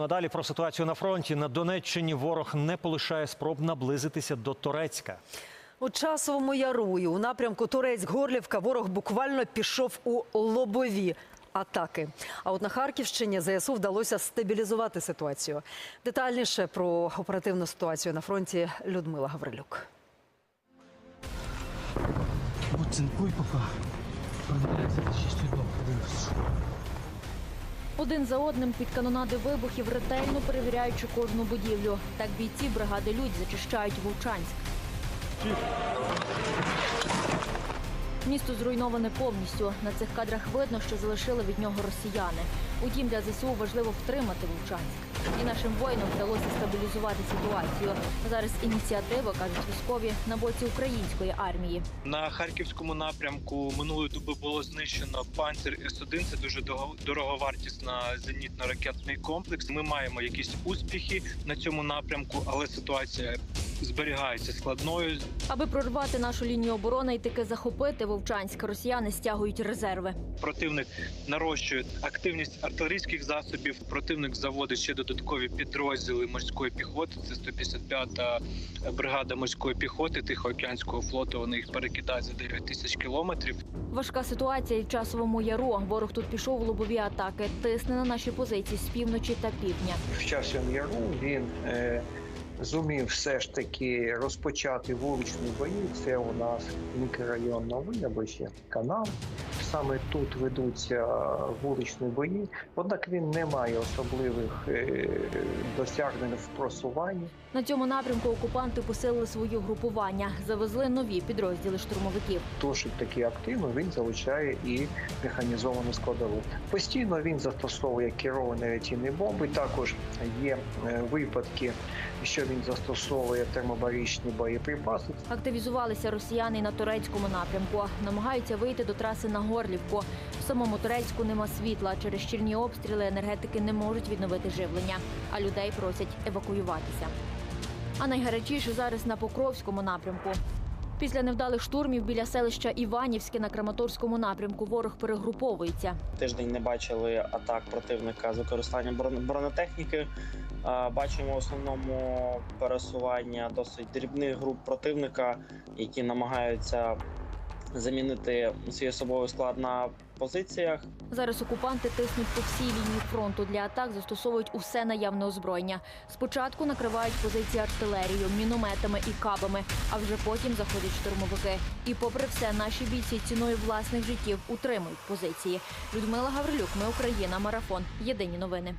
Ну а далі про ситуацію на фронті на Донеччині ворог не полишає спроб наблизитися до Торецька. У часовому яру і у напрямку Турецьк-Горлівка ворог буквально пішов у лобові атаки. А от на Харківщині ЗСУ вдалося стабілізувати ситуацію. Детальніше про оперативну ситуацію на фронті Людмила Гаврилюк. Проверяется это чистый дом. Подивимось. Один за одним під канонади вибухів ретельно перевіряючи кожну будівлю. Так бійці бригади Людь зачищають Вовчанськ. Місто зруйноване повністю. На цих кадрах видно, що залишили від нього росіяни. Утім, для ЗСУ важливо втримати Вовчанськ. І нашим воїнам вдалося стабілізувати ситуацію. Зараз ініціатива, кажуть військові, на боці української армії. На харківському напрямку минулої доби було знищено панцир С-1. Це дуже дороговартісна зенітно-ракетний комплекс. Ми маємо якісь успіхи на цьому напрямку, але ситуація зберігається складною. Аби прорвати нашу лінію оборони і таки захопити Вовчанськ, росіяни стягують резерви. Противник нарощує активність артилерійських засобів. Противник заводить ще додаткові підрозділи морської піхоти. Це 155-та бригада морської піхоти Тихоокеанського флоту. Вони їх перекидають за 9 тисяч кілометрів. Важка ситуація і в часовому яру. Ворог тут пішов у лобові атаки, тисне на наші позиції з півночі та півдня. в часом яру він е, зумів все ж таки розпочати вуличні бої. Це у нас мікрорайон Новий або ще канал. Саме тут ведуться вуличні бої, однак він не має особливих е, досягнень в просуванні. На цьому напрямку окупанти посилили свої групування, завезли нові підрозділи штурмовиків. Досить таки активно він залучає і механізовану складову. Постійно він застосовує керовані реактивні бомби. Також є е, випадки, що він застосовує термобарічні боєприпаси. Активізувалися росіяни на турецькому напрямку. Намагаються вийти до траси на Горлівку. В самому Турецьку нема світла. Через щільні обстріли енергетики не можуть відновити живлення, а людей просять евакуюватися. А найгарячіше зараз на Покровському напрямку. Після невдалих штурмів біля селища Іванівське на Краматорському напрямку ворог перегруповується. тиждень не бачили атак противника з використанням броне- бронетехніки. Бачимо в основному пересування досить дрібних груп противника, які намагаються замінити свій особовий склад на позиціях. Зараз окупанти тиснуть по всій лінії фронту. Для атак застосовують усе наявне озброєння. Спочатку накривають позиції артилерією, мінометами і кабами, а вже потім заходять штурмовики. І попри все, наші бійці ціною власних життів утримують позиції. Людмила Гаврилюк, ми Україна, марафон. Єдині новини.